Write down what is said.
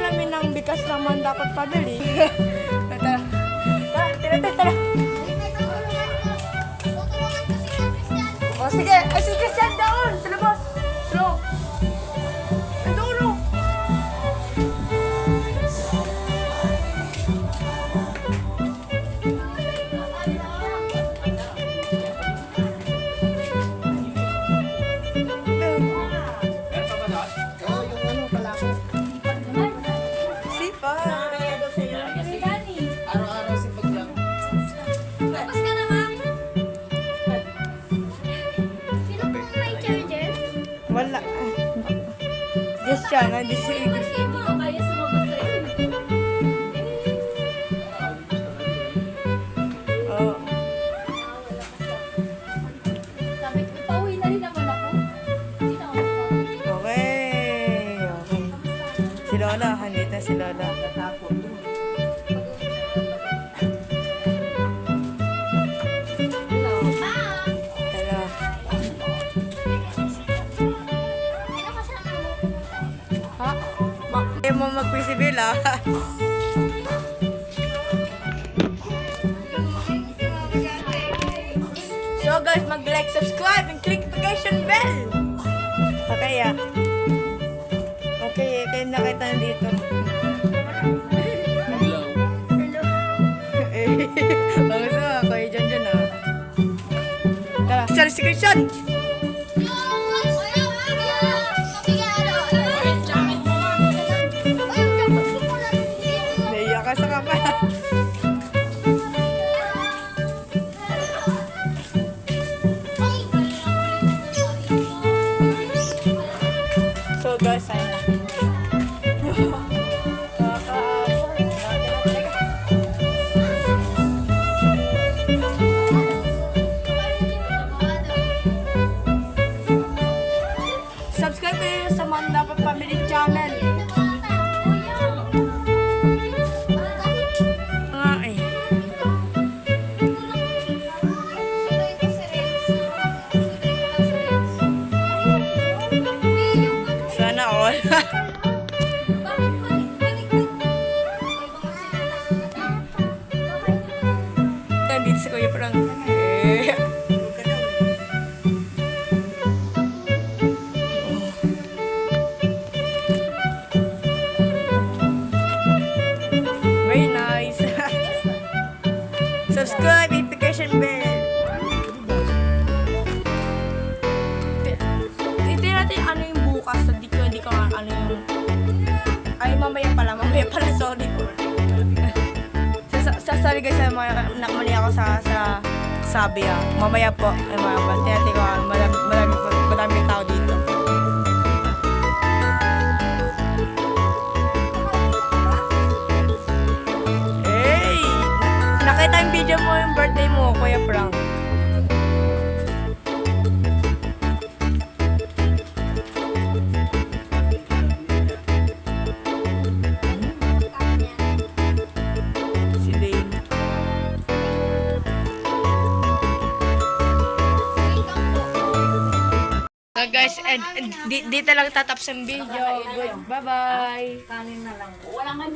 namin ng bigas naman dapat pabili. tara, tara, tara, tara, Araw-araw si Paglang. Tapos na, ma'am. Sino po may? Wala. Yes siya, nandito si Kasi Lola, handit na si Lola. Hello. Ha? Hindi mo mag-visible ah. So guys, mag-like, subscribe, and click notification bell. Okay ah. Okay, kayo nakita na dito. Bagus mo, kayo dyan dyan ah. Tara, share si Christian! Naiyak ka sa. So guys, Channel. Nga eh. Sana all. Nandito si Kuya Prang. Eh. Subscribe, notification bell. Hindi natin ano yung bukas. Hindi ko, hindi ko ano yung... Ay, mamaya pala, mamaya pala, sorry. Sa- sa- Sorry guys, mga- nakamali ako sa sa sabi ah. Mamaya po, ay mga natin ko, ah, Si Dane. So guys, and, and di, dito lang tatapos ang video. Good, bye-bye. Kanin na lang. Wala nga